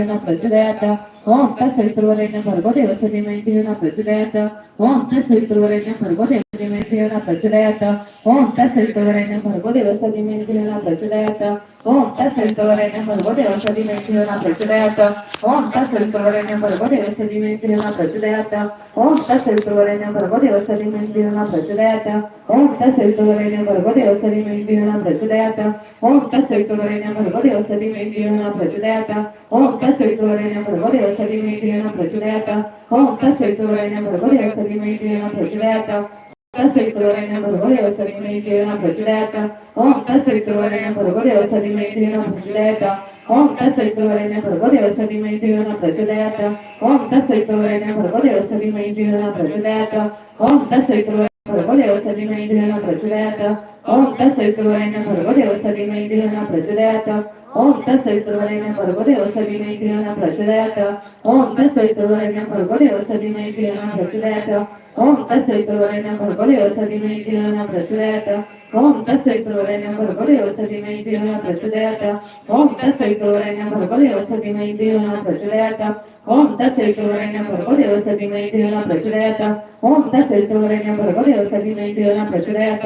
प्रचोदयात ओम तत्सवितुर्वरेण्य भर्गो देवस्य धीमहि धियो न प्रचोदयात ओम तत्सवितुर्वरेण्य भर्गो देवस्य धीमहि धियो न प्रचोदयात ओम तत्सवितुर्वरेण्य भर्गो देवस्य धीमहि धियो न प्रचोदयात ओम तत्सवितुर्वरेण्य भर्गो देवस्य धीमहि धियो न प्रचोदयात ओम तत्सवितुर्वरेण्य भर्गो देवस्य धीमहि धियो न प्रचोदयात ओम तत्सवितुर्वरेण्य भर्गो देवस्य धीमहि धियो न प्रचोदयात. ओम तत्सवितुर्वरेण्य भर्गो देवस्य धीमहि धियो न प्रचोदयात. ओम तत्सवितुर्वरेण्य भर्गो देवस्य धीमहि धियो न प्रचोदयात. ओम तत्सवितुर्वरेण्य भर्गो देवस्य धीमहि धियो न प्रचोदयात. ओम तत्सवितुर्वरेण्य भर्गो देवस्य धीमहि धियो न प्रचोदयात तत्सवितुर्वरेण्य भर्गो देवस्य धीमहि धियो न प्रचोदयात ओम तत्सवितुर्वरेण्य भर्गो देवस्य धीमहि धियो न प्रचोदयात। ओम तत्सवितुर्वरेण्य भर्गो देवस्य धीमहि धियो न प्रचोदयात ओम तत्सवितुर्वरेण्य भर्गो देवस्य धीमहि धियो न प्रचोदयात ओम तत्सवितुर्वरेण्य भर्गो देवस्य धीमहि धियो न प्रचोदयात। ओम तत्सवितुर्वरेण्य भर्गो देवस्य धीमहि धियो न प्रचोदयात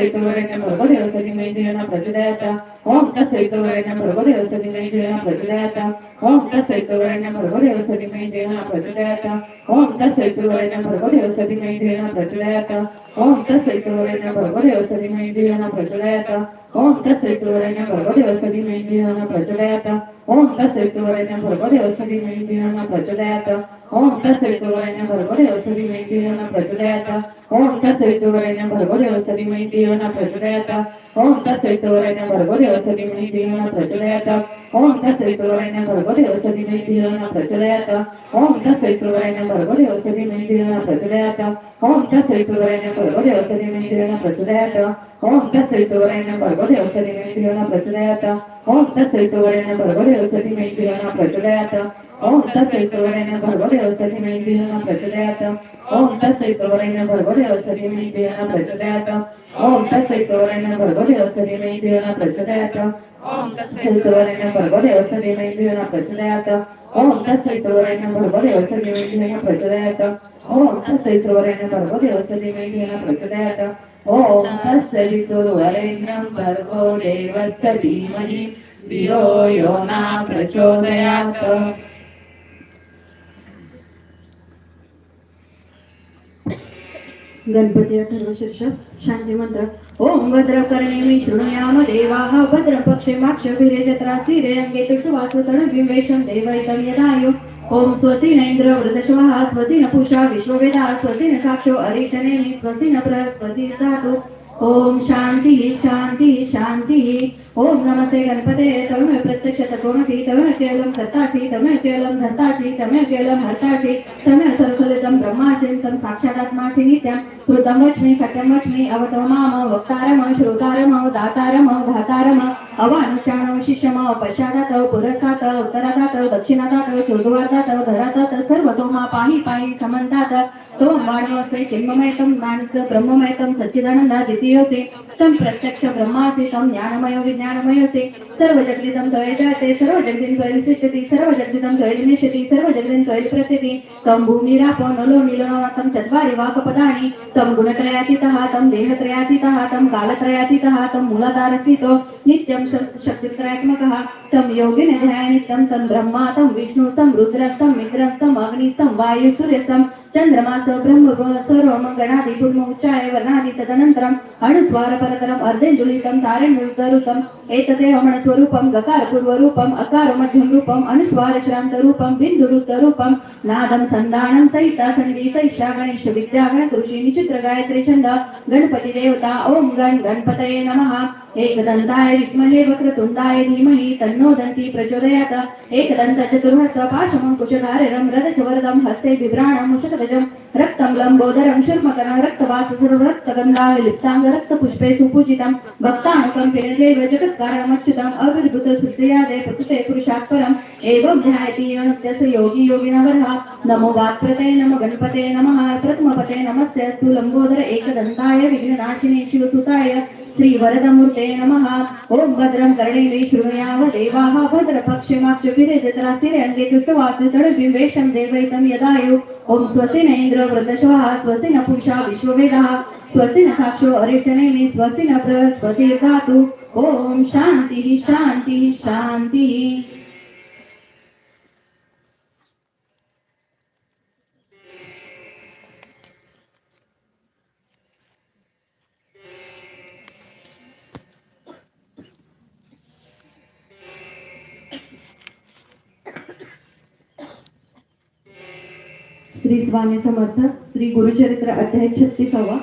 ओम तत्सवितुर्वरेण्य भर्गो देवस्य धीमहि धियो न प्रचोदयात ओम तत्सवितुर्वरेण्य भर्गो देवस्य धीमहि धियो न प्रचोदयात ओम तत्सवितुर्वरेण्य भर्गो देवस्य धीमहि धियो न प्रचोदयात ओम तत्सवितुर्वरेण्य भर्गो देवस्य धीमहि धियो न प्रचोदयात ओम तत्सवितुर्वरेण्य भर्गो देवस्य धीमहि धियो न प्रचोदयात ओम तत्सवितुर्वरेण्य भर्गो देवस्य धीमहि धियो न प्रचोदयात ओम तत्सवितुर्वरेण्य भर्गो देवस्य धीमहि धियो न प्रचोदयात ओम तत्सवितुर्वरेण्य भर्गो देवस्य धीमहि धियो न प्रचोदयात ओम तत्सवितुर्वरेण्य भर्गो देवस्य धीमहि धियो न प्रचोदयात? ओम तत्सवितुर्वरेण्य भर्गो देवस्य धीमहि धियो न प्रचोदयात? ओम तत्सवितुर्वरेण्य भर्गो देवस्य धीमहि धियो न प्रचोदयात? ओम तत्सवितुर्वरेण्य भर्गो देवस्य धीमहि धियो न प्रचोदयात? ओम तत्सवितुर्वरेण्य भर्गो देवस्य धीमहि धियो न प्रचोदयात? ओम ॐ भर्गो ओम भर्गो देवस्य धीमहि धियो यो न प्रचोदयात्। गणपती अठर्व शीर्षक शांती मंत्र। ओम भद्रकर्णेमी शृणुयाम देवाः भद्रपक्षे माक्षभिरेजत्रा स्थिरे अंगे तुष्टवासु तणविवेशं देवैतं यदायो। ओम स्वस्ति न इंद्र वृदश्वाः स्वस्ति न पुषा विश्ववेदा स्वस्ति न साक्षो अरिष्टनेमि स्वस्ति न बृहस्पति धातु। ओम शांति शांति शांति। ओम नमस्ते गणपते तमे प्रत्यक्ष तत्वमसि तमे केवलं कर्तासि तमे केवलं धर्तासि तमे केवलं हर्तासि तमे सर्वफलितं ब्रह्मासि तं साक्षादात्मासि नित्यं कृतं वच्मि सत्यं वच्मि अवतमाम वक्तारम श्रोतारम दातारम धातारम अवानुचा शिष्यम पश्चादात पुरस्तात् उत्तरादात दक्षिणादात चोदवार्धात धरातात सर्वतो मा पाही पाही समन्तात तो वाणीवस्ते चिन्ममयतं मानस ब्रह्ममयतम सच्चिदानंदा द्वितीयोऽसि तम प्रत्यक्ष ब्रह्मासे तं ज्ञानमय विज्ञानमयोसे सर्व जगदिदं त्वयि जाते सर्व जगदिन त्वयि सृष्टति सर्व जगदिदं त्वयि निश्यति सर्व जगदिन त्वयि प्रत्यति तं भूमिरापो नलो नीलो तं चत्वारि वाक्पदानि तं गुणत्रयातीतः तं देहत्रयातीतः तं कालत्रयातीतः तं मूलाधारस्थितो नित्यं शक्तित्रयात्मकः तं योगिन ध्यानितं तं ब्रह्मा तं विष्णु तं रुद्रस्तं मित्रस्तं अग्निस्तं वायुसूर्यस्तं चन्द्रमास ब्रह्म रोम गणादि उच्चाय वर्णादि तदनन्तरम् अणुस्वार परतरम् अर्धेन्दुलितं तारेन्दुलितरुतम् एतदेव स्वरूपं गकार पूर्वरूपम् अकार मध्यम रूपम् अनुस्वार श्रान्तरूपं बिन्दुरुतरूपं नादं सन्दानं सहिता सन्धि सैषा गणेश विद्या गणकृषि निचित्र गायत्री छन्द गणपति देवता ॐ गण गणपतये नमः एकदन्ताय विद्महे वक्रतुण्डाय धीमहि तन्नो दन्ति प्रचोदयात् एकदन्त चतुर्हस्त पाशमङ्कुशधाररं रदचवरदं हस्ते बिभ्राणं పంకజం రక్తమ్లం గోదరం శుర్మకరం రక్తవాససురం రక్తగంధావిలిప్తాంగ రక్తపుష్పే సుపూజితం భక్తానుకం పిడదేవ జగత్కారం అచ్యుతం అవిర్భుత సుష్టియాదే ప్రకృతే పురుషాత్పరం ఏవం ధ్యాయతి యోనత్యస యోగి యోగినవరః నమో వాత్ప్రతే నమ గణపతే నమః ప్రథమపతే నమస్తే అస్తు లంబోదర ఏకదంతాయ విఘ్ననాశినే శివసుతాయ శ్రీ వరదమూర్తే నమ ఓం భద్రం కరణీవే శృణుయామ దేవా భద్రపక్షమాక్షిరే జతరాస్థిరే అంగే దుష్టవాసు తడు బింబేషం దేవైతం యదాయు ओम स्वस्ति न इंद्र वृद्धश्वः स्वस्ति न पूषा विश्ववेद स्वस्ति न साक्षो अरिष्टनेमि स्वस्ति न बृहस्पतिर्धातु। ओम शांति शांति शांति श्री स्वामी समर्थ श्री गुरुचरित्र अध्याय छत्तीसावा.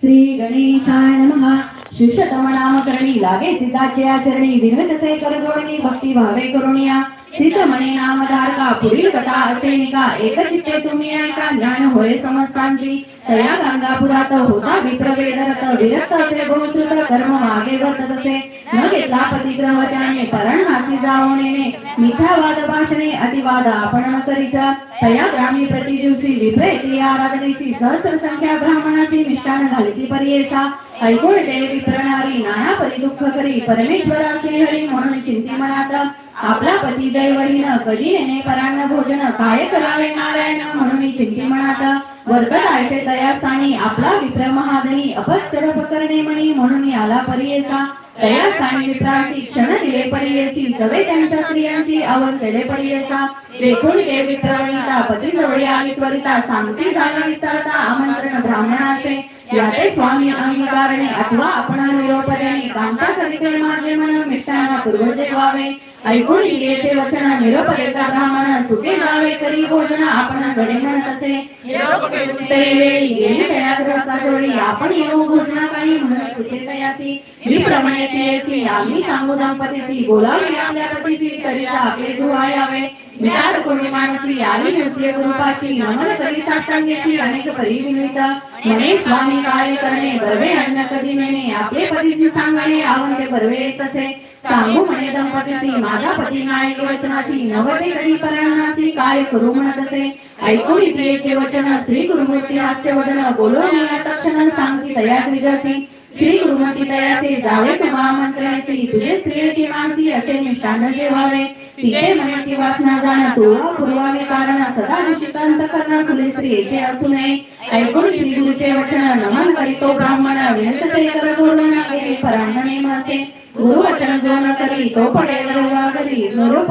श्री गणेशाय नमः. शिष्यतम नाम करणी लागे सीताचे आचरणी विनवत से कर जोडणी भक्ती भावे करुणिया. सिद्ध म्हणे नामधारका पुढील कथा असे निका एक चित्ते तुम्ही ऐका ज्ञान होय समस्तांची. तया गांगापुरात होता विप्रवेदरत विरक्त असे बहुश्रुत कर्म मागे वर्त असे न घेतला प्रतिग्रह त्याने परण हासी जावणेने मिठा वाद भाषणे अतिवाद आपण न करीचा. तया ग्रामी प्रति दिवशी विप्रेती आराधनेची सहस्र संख्या ब्राह्मणाची मिष्टान झाली ती पर्येसा. ऐकून देवी प्रणारी नाना परिदुःख करी परमेश्वरा श्रीहरी म्हणून चिंती मनात आपला पती दैवरीन कधी नेणे परान्न भोजन काय करावे नारायण? म्हणून चिंती मनात वर्गत आयसे तयास्थानी आपला विप्र महादनी अपक्षर करणे म्हणी म्हणून आला पर्येसा तयास्थानी विप्रासी क्षण दिले परियेसी सवे त्यांच्या स्त्रियांची आवड केले परियेसा. देखून ते विप्रवणिता पती जवळी आली त्वरिता सांगती झाला विस्तारता आमंत्रण ब्राह्मणाचे. याते स्वामी अंगीकारणे अथवा आपण निरोप देणे कांक्षा करीते माझे मन मिष्टांना पूर्वजे व्हावे. ऐकून येते वचन निरोप देता ब्राह्मण सुखे जावे करी भोजन आपण घडे म्हणत असे. निरोप घेऊन ते वेळी गेले तया आपण येऊ घोषणा काही म्हणून कुशलतयासी मी प्रमाणे येसी आम्ही सांगू दंपतीसी बोलावे आपल्या पतीसी तरीचा आपले गृहा यावे. विचार कोणी मानसी आली नृत्य गुरुपाची नमन करी साष्टांगेची अनेक परी विनित म्हणे स्वामी काय करणे? बर्वे अन्न कधी नेणे? आपले पतीसी सांगणे आवंते बर्वे तसे. सांगू म्हणे दंपतीसी माझा पती नायक वचनासी नवते कधी परायणासी काय करू म्हणत असे? ऐकून इथे वचन श्री गुरुमूर्ती हास्य वदन बोलो तक्षण सांगती तया द्विजासी श्री गुरुमती तयाचे जावे तुम्हा मंत्रासी तुझे स्त्रियेची मानसी असे मिष्टान्न जेवावे तिचे मनाची वासना जाण तू पुरवावे कारण सदा दूषित करण खुले स्त्रियेचे असू नये. ऐकून श्री गुरुचे वचन नमन करीतो ब्राह्मण विनंत से परांगणे मासे गेले गुरु वचन जो न करी तो पडेल रोगा घरी निरोप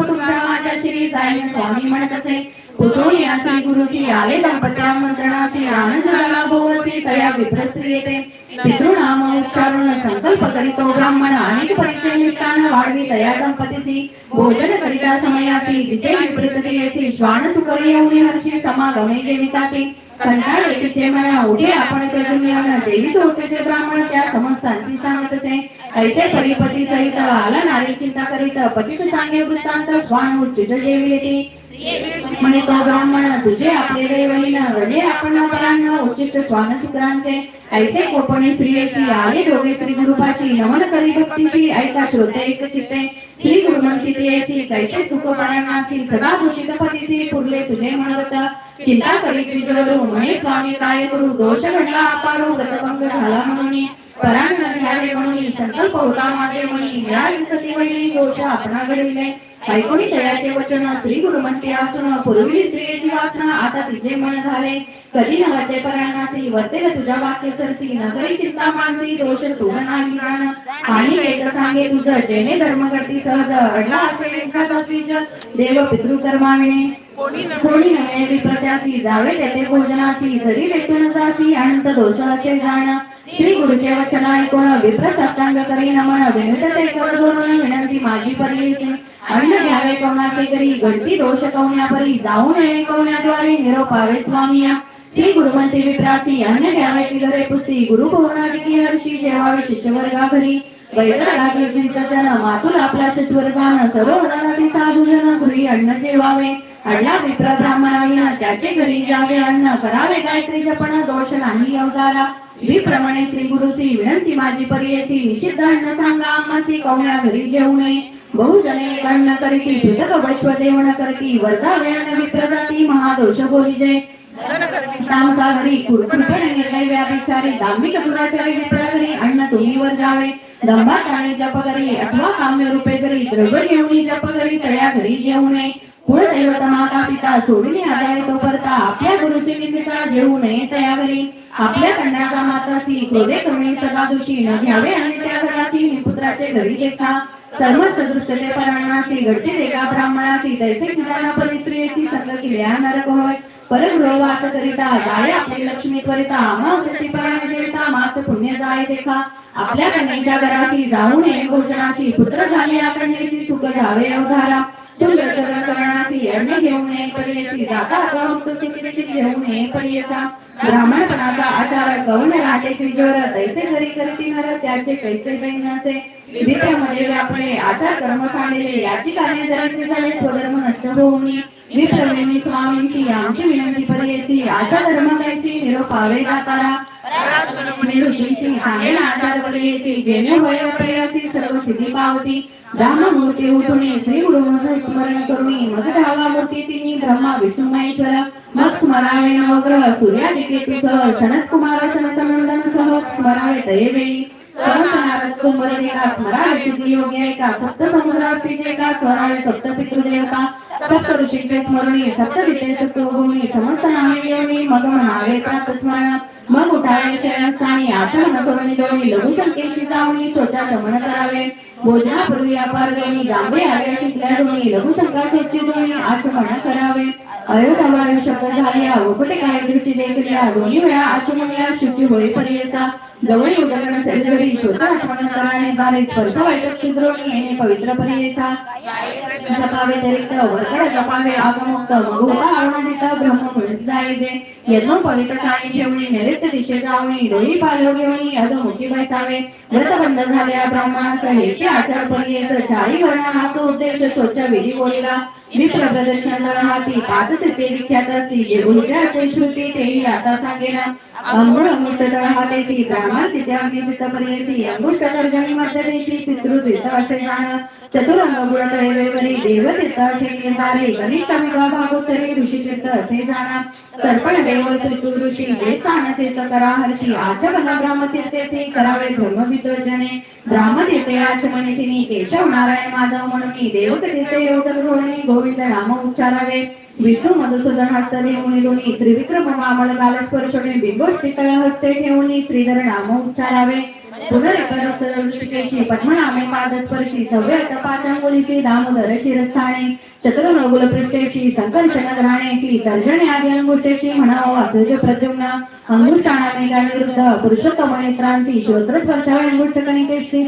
श्री जाईन स्वामी म्हणत असे. कुसोणी असे गुरुशी आले दंपत्या मंत्रणासी आनंद झाला भोवसी तया विप्रस्त्री येते. पितृनाम उच्चारून संकल्प करीतो ब्राह्मण अनेक परिचय निष्ठान वाढवी तया दंपतीसी भोजन करिता समयासी दिसे विपरीत क्रियेची श्वान सुकरी येऊन हर्षी समागमे जेविता ते कंटाळ तिचे म्हणा उठे आपण तजुन्यान देवी होते ते ब्राह्मण त्या समस्तांची सांगत असे ऐसे परिपती सहित आला नारी चिंता करीत पतीच सांगे वृत्तांत स्वान उच्च जेवी येते म्हणे तो ब्राह्मण तुझे आपले दैवलीन घडे आपण परान्न उचित स्वान ऐसे कोपणे स्त्रियेची आले दोघे श्री गुरुपाशी नमन करी भक्तीची ऐका श्रोते एक चित्ते श्री गुरुमंती तेसी कैसे सुख पराणासी सदा दूषित पतीसी पुरले तुझे म्हणत चिंता करी त्रिजवरू म्हणे स्वामी काय करू दोष घडला अपारू व्रतभंग झाला म्हणून परान्न घ्यावे म्हणून संकल्प होता. माझे म्हणी मिळाली सती वैरी दोष आपणा घडविले. ऐकून जयाचे वचन श्री गुरुमंती असून पूर्वी स्त्रियेची वासना आता तिचे मन झाले. कधी नवाचे पराणासी वर्तेल तुझ्या वाक्य सरसी नगरी चिंता मानसी दोष तुझ नाही जाण. आणि वेद सांगे तुझं जेणे धर्म करती सहज अडला असेल एखादा द्विज देव पितृ कर्माविणे कोणी नव्हे विप्रत्यासी जावे तेथे भोजनासी जरी तेथून जासी अनंत दोष असे जाण. श्री गुरुचे वचन ऐकून विप्र सत्तांग करी नमन विनत ते धरून विनंती माझी परली अन्न घ्यावे कवनाचे करी गणती दोष कवण्यापरी जाऊ नये कवण्याद्वारे निरोपावे स्वामिया। श्री गुरुमंती विप्रासी अन्न घ्यावे घरे पुसी गुरु भुवनादिकी हर्षी जेवावे शिष्यवर्गा घरी वैरागी जन मातुल आपल्या शिष्यवर्गान सर्व उदाराती साधू जन घरी अन्न जेवावे। अडला विप्र ब्राह्मणाविना त्याचे घरी जावे अन्न करावे गायत्री जपण दोष नाही अवतारा. विप्रमाणे श्री गुरुसी विनंती माझी परियसी निषिद्ध अन्न सांगा आम्हासी कवण्या घरी जेवू नये. बहुजने अन्न करती पृथक वैश्व जेवण करती वर्जा वेळाने विप्रजाती महादोष बोलिजे तामसागरी निर्णय व्यापिचारी धार्मिक दुराचारी विप्रागरी अन्न तुम्ही वर जावे. दंभा आणि जप करी अथवा काम्य रूपे जरी द्रव्य घेऊन जप करी तया घरी जेवू नये. कुळदैवत माता पिता सोडून आजारी तो परता आपल्या गुरुची निंदिता जेवू नये तयावरी. आपल्या कन्याचा मातासी क्रोधे करुणे सदा दोषी न घ्यावे आणि त्या घराची पुत्राचे घरी देखा. सर्वस्त दृष्टते पराणासी घडते एका ब्राह्मणासी तैसे ठिकाणा परिस्त्रियेची संग केल्या नरक होय. परगृह करिता जाय आपली लक्ष्मी त्वरिता मास पराण जेविता मास पुण्य जाय देखा. आपल्या कन्येच्या घरासी जाऊन नये भोजनाची पुत्र झाले कन्येची सुख घ्यावे अवधारा. सुंदर चरण करणासी ब्राह्मणपणाचा आचार गौण राहते त्रिजोर तैसे घरी करती नर त्याचे कैसे दैन असे विप्रामध्ये व्यापले आचार कर्म सांडले याची कार्य जरायचे झाले स्वधर्म नष्ट होऊनी नये स्वामींची आमची विनंती परियसी आचार धर्म कैसी निरोपावे दातारा. ऋषींची सांगेल आचार परियसी जेणे होय प्रयासी सर्व सिद्धी पावती. ब्राह्ममूर्ती उठुनी श्री गुरु स्मरण करुणी मग धावा मूर्ती तिनी ब्रह्मा विष्णू महेश्वर मग स्मरावे नवग्रह सूर्यादिकेतु सह सनत कुमार सनत नंदन सह स्मरावे तये वेळी स्मरावे एका सप्त समुद्रास्तीचे एका स्मरावे सप्त पितृदेवता. सप्त ऋषीचे स्मरणी सप्त दिते सत्वभूमी समस्त नामे मग म्हणावे प्रात स्मरण मग उठावे शयनस्थानी आचरण करून दोन्ही लघु शंकेची जावणी स्वतः दमन करावे. भोजनापूर्वी अपार दोन्ही जांभे आल्या शिकल्या दोन्ही लघु शंकाची दोन्ही आचमन करावे. अयोध्यावर शब्द झाल्या उपटे काय दृष्टी देखल्या दोन्ही वेळा आचमनिया शुची होई पर्यसा जवळ तरी आचमन कराने द्वारे स्पर्श येणे पवित्र पर्यसा जपावे व्यतिरिक्त वर्कड जपावे आगमुक्त मगुता आवडीत ब्रह्म मिळत जायचे. यज्ञ पवित्र काही ठेवणी नैऋत्य दिशे जावणी डोळी पालो बैसावे. झाल्या ब्राह्मणास हेचे आचार पर्यस चारी वर्ण हाच उद्देश स्वच्छ विधी बोलिला. मी प्रदर्शन हाती पाच ते विख्यात असे जे उलट्या असेल श्रुती तेही आता सांगेना. अंगुळ अंगुष्ट तळहातेची ब्राह्मण तिथे अग्नी पर्यसी अंगुष्ट तर्जनी मध्यदेशी पितृतीर्थ असे जाण चतुरंग गुण तळेवरी देव तीर्थ असे निर्धारे कनिष्ठ विवाह भागोत्तरे ऋषी तीर्थ असे जाणा तर्पण देव त्रितु ऋषी जे स्थान तीर्थ करा हर्षी आचमन ब्राह्म करावे ब्रह्म वितर्जने ब्राह्म तीर्थे आचमने तिनी केशव नारायण माधव म्हणून देव तीर्थे योग गोविंद नाम उच्चारावे विष्णू मधुसूदन हस्त देऊन दोन्ही त्रिविक्रम आम्हाला काल स्पर्शने बिंबोष्टी तळ हस्ते ठेवून श्रीधर नाम उच्चारावे. पुनरेकरस्थळी पद्मनामे पादस्पर्शी सव्यत पाचांगुलीसी दामोदर शिरस्थाने. चतुर्मगुल पृष्ठेशी संकर्षण घराणेशी तर्जने आदी अंगुष्ठेशी म्हणावं वासुदेव प्रद्युम्न अंगुष्ठानाने विरुद्ध पुरुषोत्तम नेत्रांशी श्रोत्र स्पर्शावे अंगुष्ठ कणिकेशी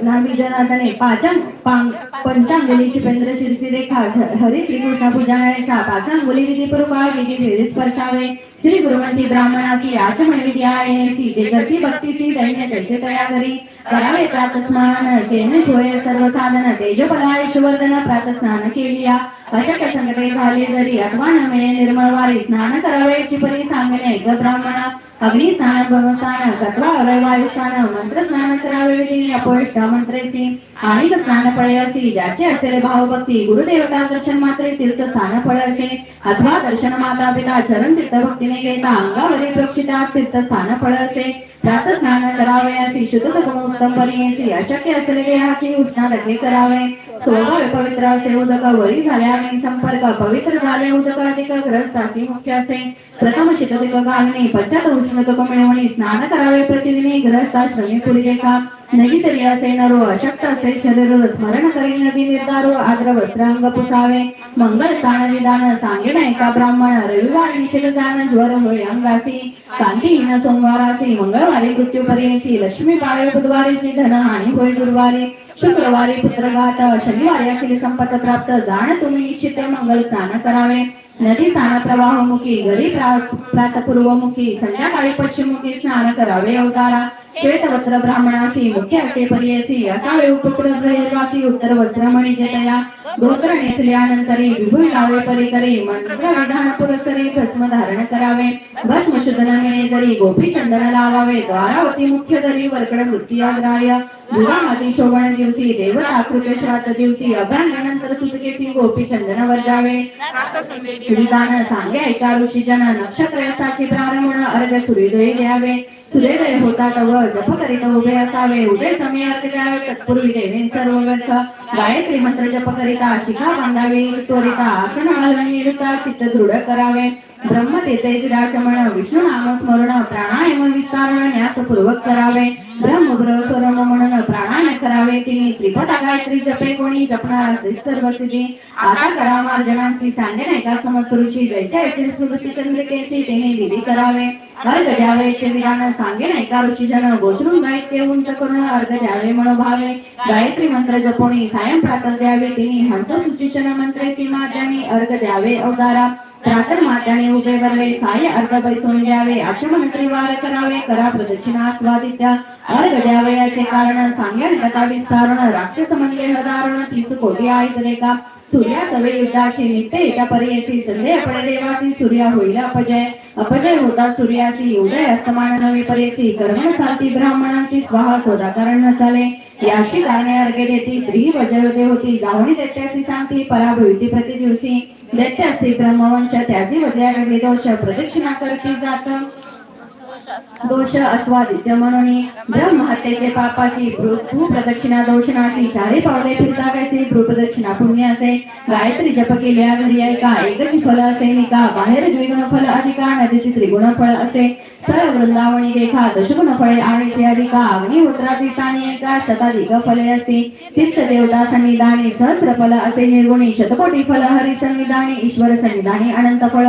अधोषक्ष नामी जनार्दने पाचन पांग पंचांगुली शिपेंद्र शिरसी रेखा हरी श्रीकृष्ण पूजनाचा पाचांगुली विधी पूर्वा विधी भेरी स्पर्शावे. श्री गुरुमंती ब्राह्मणासी आचमन विधी आयसी जे गती भक्तीसी दैन्य तैसे तया घरी करावे प्रातस्नान केने सोय सर्व साधन तेजोपला यशवर्धन प्रातस्नान केलिया. अशक्य संकटे झाले जरी अथवा न मिळे निर्मळ वारी स्नान करावे परी सांगणे ग ब्राह्मणा. अग्नि स्नान भगवस्नान तत्वा वायु स्नान मंत्र स्नान करावे विधी अपविष्ट मंत्रेसी आणि स्नान फळे ज्याचे असेल भावभक्ती गुरुदेवता दर्शन मात्रे तीर्थ स्थान फळ अथवा दर्शन माता पिता चरण तीर्थ भक्तीने घेता अंगावरील प्रोक्षिता तीर्थ स्थान फळ असे प्रात स्नान करावे असे शुद्ध उत्तम पर्यसी अशक्य असले देहाची उष्णादके करावे स्वभाव पवित्र असे उदक वरी झाल्याने संपर्क पवित्र झाले उदक अधिक ग्रस्त असे मुख्य असे प्रथम शीतलिक घालणे पश्चात उष्णतक मिळवणे स्नान करावे प्रतिदिनी ग्रस्ताश्रमी पुढे का नदी तरी असे नरो अशक्त असे शरीर स्मरण करी नदी निर्धारो आग्र वस्त्र अंग पुसावे. मंगल स्थान विधान सांगे नायका ब्राह्मण रविवार निषेध जाण ज्वर होय अंगासी कांतीहीन सोमवारासी मंगळवारी मृत्यू पर्यंती लक्ष्मी पाळे बुधवारी धन हानी होय गुरुवारी. शुक्रवारी पुत्रघात शनिवारी अखिल संपत प्राप्त जाण तुम्ही इच्छित मंगल स्नान करावे. नदी स्नान प्रवाहमुखी घरी प्रातपूर्वमुखी संध्याकाळी पश्चिममुखी स्नान करावे अवतारा. श्वेतवस्त्र ब्राह्मणासी मुख्य असे पर्यसी असावे ब्रह्मवासी उत्तर वज्रमणी जतया गोत्र नेसल्यानंतरी विभुल लावे परी करे मंत्र विधान पुरस्सरी भस्म धारण करावे भस्म शुद्धनमिळे जरी गोपी चंदन लावावे द्वारावती मुख्य दरी वर्कड वृत्ती आग्राय दुरामती शोभन दिवसी देवता कृत श्राद्ध दिवसी अभ्यांगानंतर सुतकेसी गोपी चंदन वर्जावे। विधान सांगे ऐका ऋषी जन नक्षत्र यशाची प्रारंभ अर्घ सूर्योदय द्यावे। सूर्योदय होता तव जप करीत उभे असावे उभे समय अर्थ तत्पूर्वी देवे सर्व व्यर्थ गायत्री मंत्र जप करिता शिखा बांधावी त्वरिता आसन घालून निरुता चित्त दृढ करावे. ब्रह्म तेथे राजमण विष्णू नाम स्मरण प्राणायाम विस्तारण न्यास पूर्वक करावे. ब्रह्मग्र स्वरम म्हणून प्राणायाम करावे. तिने त्रिपदा गायत्री जपे. कोणी जपणार असे सर्व सिद्धी. आता करा मार्जनांची सांगे नाही का? समस्त ऋषी जयच्या ऐसे स्मृती चंद्रकेसी तेने विधी करावे. अर्घ द्यावे. चे विधान सांगे नाही का? ऋषी जन गायत्य उंच करून अर्घ द्यावे मनोभावे. गायत्री मंत्र जपोणी सायं प्रातः द्यावे. तिने हंस सुचिचन मंत्रे सीमाद्यानी अर्घ द्यावे अवतारा प्रातः मात्याने उभे वरवे साय अर्ध बैसून द्यावे अचमंत्री वार करावे करा प्रदक्षिणा आस्वादित्या अर्घ द्यावयाचे कारण सांगेल कथा विस्तारण राक्षस मंदिर धारण तीस कोटी आहेत रेखा सूर्या सवे युद्धाची नित्य एका पर्यसी संदेह पडे देवासी सूर्या होईल अपजय. अपजय होता सूर्यासी उदय अस्तमान नवी पर्यसी कर्म साती ब्राह्मणाची स्वाहा सोदा कारण न चाले. याची कारणे अर्घे देती त्रिही वज्रवते होती जावणी दैत्याची सांगती पराभूती प्रति दिवशी दैत्य असते ब्रह्मवंश त्याची वज्रागडे दोष प्रदक्षिणा करती जात. दोष अस्वादित्य म्हणून ब्रह्महत्येचे पापाची भू प्रदक्षिणा दोषणाची चारे पावले फिरता कैसे भ्रू प्रदक्षिणा पुण्य असे गायत्री जप केल्या घरी ऐका एकच फल असे निका. बाहेर द्विगुण फल अधिका नदीचे त्रिगुण फळ असे. स्थळ वृंदावणी देखा दशगुण फळे आणीचे अधिका. अग्निहोत्रा सानी एका शताधिक फले असे. तीर्थ देवता सन्निधानी सहस्र फल असे. निर्गुणी शतकोटी फल हरी सन्निधानी ईश्वर सन्निधानी अनंत फळ.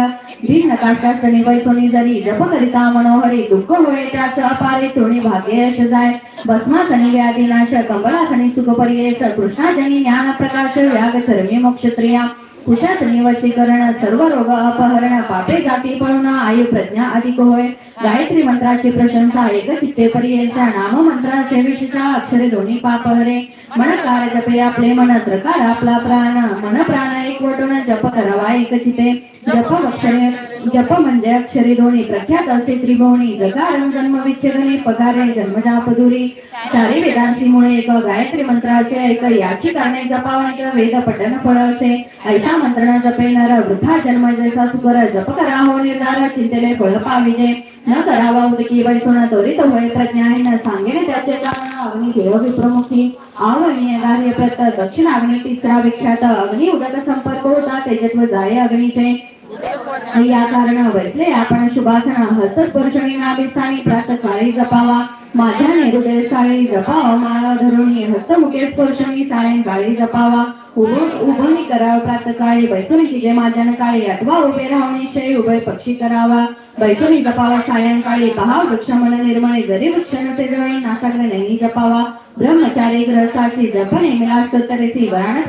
भिन्न काष्टाष्टनी वैसोनी जरी जप करिता मनोहरी दुःख होय त्यास अपारे तोणी भाग्य यश जाय भस्मासनी व्याधी नाश कंबलासनी सुख पर्येस कृष्णाजनी ज्ञान प्रकाश व्याग चरमी मोक्षत्रिया कुशासनी वशीकरण सर्व रोग अपहरण पापे जाती पळून आयु प्रज्ञा अधिक होय गायत्री मंत्राची प्रशंसा एक चित्ते पर्येसा नाम मंत्राचे विशेषा अक्षरे दोन्ही पाप हरे मन कार्य जपे आपले मन त्रकार आपला प्राण मन प्राण एक वटून जप करावा एक चिते जप अक्षरे जप म्हणजे अक्षरे दोन्ही प्रख्यात असे त्रिभुवनी जगारण जन्म विच्छेदने पगारे जन्मजापदुरी. चारे चारी वेदांची मुळे एक गायत्री मंत्र असे ऐक याची कारणे जपावणे वेद पठण फळ असे. ऐसा मंत्रणा न जपे नर वृथा जन्म जैसा सुकर जप करा हो निर्धार चिंतेले फळ पाविजे न करावा उदकी बैसून त्वरित होय प्रज्ञा न सांगेने त्याचे कारण अग्नी देव विप्रमुखी. आवणी कार्य प्रत दक्षिण अग्नि तिसरा विख्यात अग्नि उदक संपर्क होता तेजत्व जाय अग्नीचे. या कारण वैसे आपण शुभासना हस्तस्पर्शनी नाभिस्थानी प्रात काळी जपावा. माझ्याने हृदय साळी जपावा माळा धरून हस्तमुखे स्पर्शनी सायंकाळी जपावा. उभणी करावं प्रात काळी बैसुनी तिजे माझ्यान काळी अथवा उभे राहणे शय उभय पक्षी करावा. बैसुनी जपावा सायंकाळी पहा वृक्ष मन निर्मळे जरी वृक्ष नसे जवळी नासाग्र नेहमी जपावा. ब्रह्मचारी ग्रस्ताची जपणे मिलास्तोत्तरेसी वराण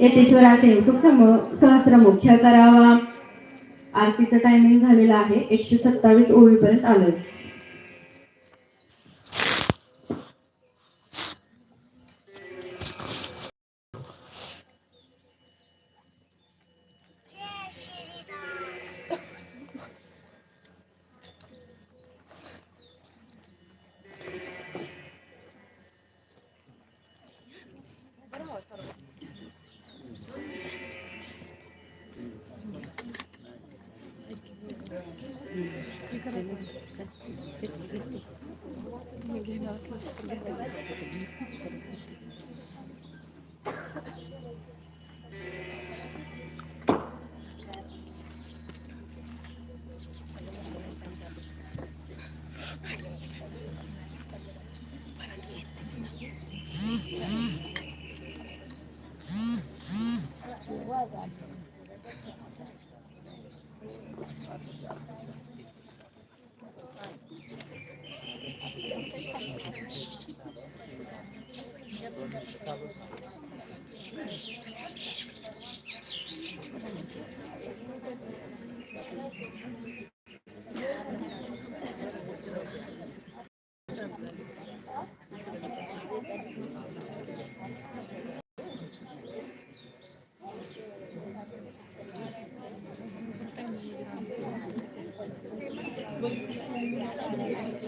येतेश्वराचे सुख सहस्र मुख्य करावा. आरतीचं टायमिंग झालेलं आहे. एकशे सत्तावीस ओळीपर्यंत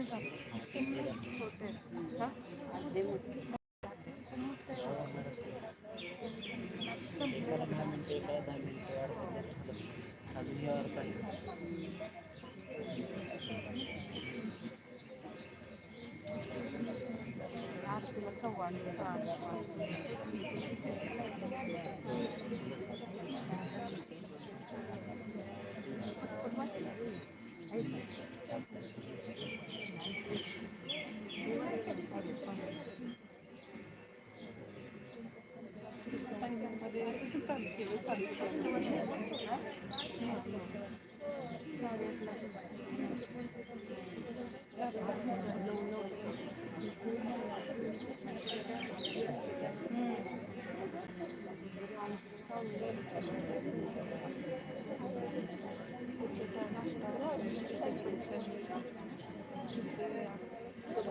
ना जाते. छोटे हा? आरतीला सव्वा आठ सहा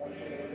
Amém.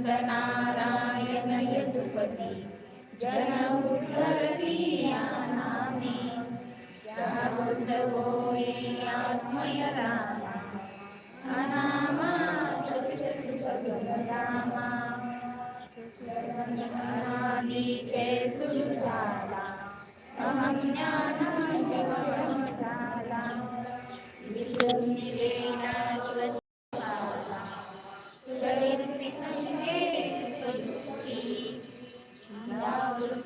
अनंत नारायण यदुपती जन उद्धरती नामी जागृत होये आत्मय रामा अनामा सचित सुसगम रामा अनादि सुरू झाला अहज्ञान जीवन झाला विसरून गेला स्वस्वाला शरीर विसंगे सुखी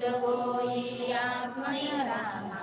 जागृत होई आत्मय रामा